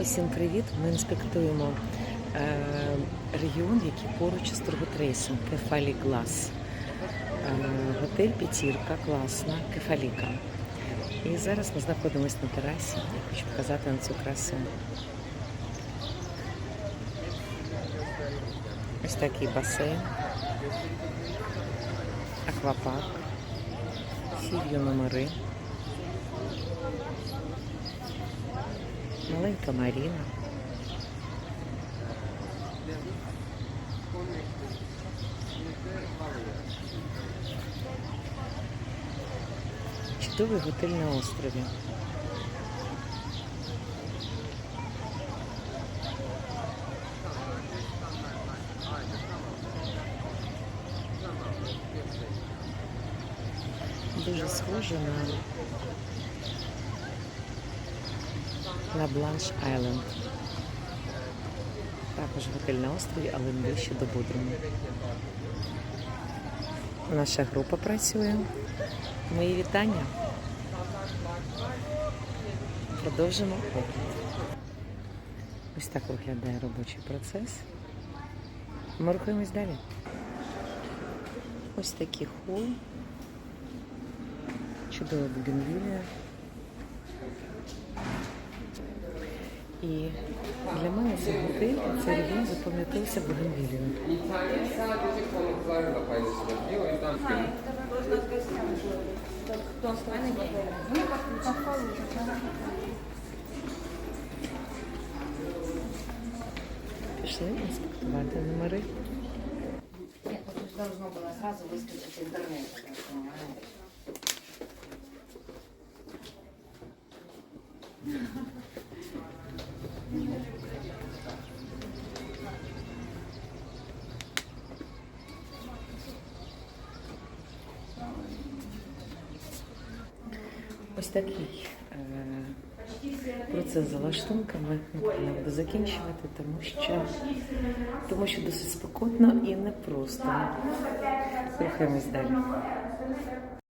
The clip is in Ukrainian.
Усім привіт! Ми інспектуємо е, регіон, який поруч з торготрейсом Кефалі Глас. Е, готель П'ятірка, класна, Кефаліка. І зараз ми знаходимося на терасі. Я хочу показати на цю красу. Ось такий басейн, аквапарк, сів'ю номери. Маленька Маріна. Чудовий готель на острові. Дуже схоже на Бланш Айленд. Також готель на острові, але ближче до Бодруму. Наша група працює. Мої вітання. Продовжимо огляд. Ось так виглядає робочий процес. Ми рухаємось далі. Ось такий хол. Чудова бугенвілія. І для мене готель, цей регіон запам'ятався tanto Пішли інспектувати номери. Нет, ну Ось такий е, процес залаштунками не буду закінчувати, тому що, тому що досить спокійно і непросто. Рухаємось далі.